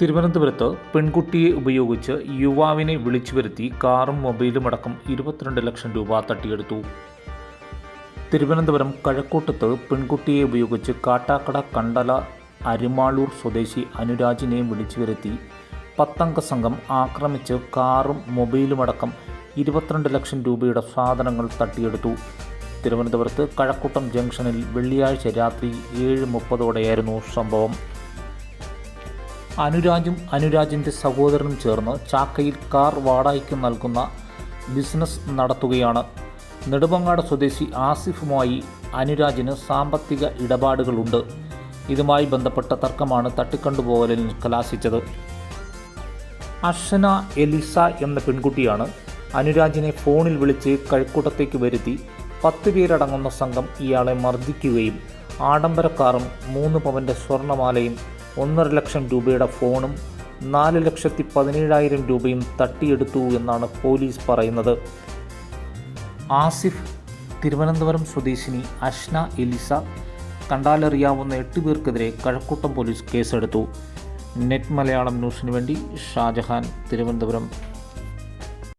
തിരുവനന്തപുരത്ത് പെൺകുട്ടിയെ ഉപയോഗിച്ച് യുവാവിനെ വിളിച്ചു വരുത്തി കാറും മൊബൈലും അടക്കം ഇരുപത്തിരണ്ട് ലക്ഷം രൂപ തട്ടിയെടുത്തു. തിരുവനന്തപുരം കഴക്കൂട്ടത്ത് പെൺകുട്ടിയെ ഉപയോഗിച്ച് കാട്ടാക്കട കണ്ടല അരിമാളൂർ സ്വദേശി അനുരാജിനെ വിളിച്ചു വരുത്തി പത്തംഗ സംഘം ആക്രമിച്ച് കാറും മൊബൈലും അടക്കം ഇരുപത്തിരണ്ട് ലക്ഷം രൂപയുടെ സാധനങ്ങൾ തട്ടിയെടുത്തു. തിരുവനന്തപുരത്ത് കഴക്കൂട്ടം ജംഗ്ഷനിൽ വെള്ളിയാഴ്ച രാത്രി ഏഴ് മുപ്പതോടെയായിരുന്നു സംഭവം. അനുരാജും അനുരാജിന്റെ സഹോദരനും ചേർന്ന് ചാക്കയിൽ കാർ വാടകയ്ക്ക് നൽകുന്ന ബിസിനസ് നടത്തുകയാണ്. നെടുമങ്ങാട് സ്വദേശി ആസിഫുമായി അനുരാജിന് സാമ്പത്തിക ഇടപാടുകളുണ്ട്. ഇതുമായി ബന്ധപ്പെട്ട തർക്കമാണ് തട്ടിക്കണ്ടുപോകലിൽ കലാശിച്ചത്. അർഷന എലിസ എന്ന പെൺകുട്ടിയാണ് അനുരാജിനെ ഫോണിൽ വിളിച്ച് കഴക്കൂട്ടത്തേക്ക് വരുത്തി പത്ത് പേരടങ്ങുന്ന സംഘം ഇയാളെ മർദ്ദിക്കുകയും ആഡംബര കാറും മൂന്ന് പവന്റെ സ്വർണമാലയും ഒന്നര ലക്ഷം രൂപയുടെ ഫോണും നാല് ലക്ഷത്തി പതിനേഴായിരം രൂപയും തട്ടിയെടുത്തു എന്നാണ് പോലീസ് പറയുന്നത്. ആസിഫ് തിരുവനന്തപുരം സ്വദേശിനി അഷ്ന എലിസ കണ്ടാലറിയാവുന്ന എട്ട് പേർക്കെതിരെ കഴക്കൂട്ടം പോലീസ് കേസെടുത്തു. നെറ്റ് മലയാളം ന്യൂസിനു വേണ്ടി ഷാജഹാൻ തിരുവനന്തപുരം.